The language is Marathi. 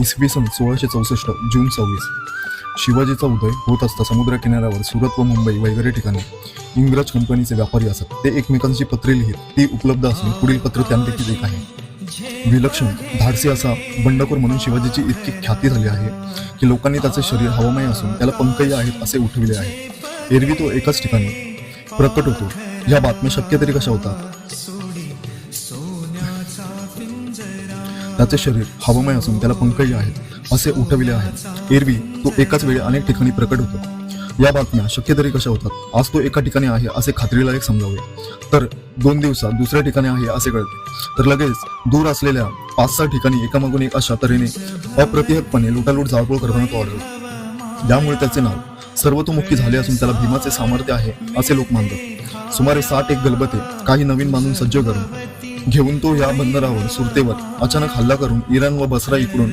इसवी सन सोळाशे चौसष्ट जून सव्वीस. शिवाजीचा उदय होत असता समुद्रकिनाऱ्यावर सुरत व मुंबई वगैरे ठिकाणी. इंग्रज कंपनीचे व्यापारी असत ते एकमेकांची पत्रे लिहित ती उपलब्ध असून पुढील पत्र त्यांपैकीच एक आहे. विलक्षण धाडसी असा बंडखोर म्हणून शिवाजीची इतकी ख्याती झाली आहे की लोकांनी त्याचे शरीर हवामय असून त्याला पंकही आहेत असे उठविले आहे. एरवी तो एकाच ठिकाणी. प्रकट होतो. या बातम्या शक्य तरी कशा होतात? त्याचे शरीर हवामय असून त्याला पंकज आहेत असे उठविले आहे. एरवी तो एकाच वेळी अनेक ठिकाणी प्रकट होतो. या बातम्या शक्य तरी कशा होतात? आज तो एका ठिकाणी आहे असे खात्रीलायक समजावे तर दोन दिवसात दुसऱ्या ठिकाणी आहे असे कळते. तर लगेच दूर असलेल्या पाच सहा ठिकाणी एकामागून एक अशा तऱ्हेने अप्रतिहतपणे लुटालूट जाळपोळ करताना तो आढळतो. यामुळे त्याचे नाव सर्वतोमुखी झाले असून त्याला भीमाचे सामर्थ्य आहे असे लोक मानतात. सुमारे साठ एक गलबते काही नवीन बांधून सज्ज करून घेऊन तो या बंदरावर सुरतेवर अचानक हल्ला करून इराण व बसरा इकडून.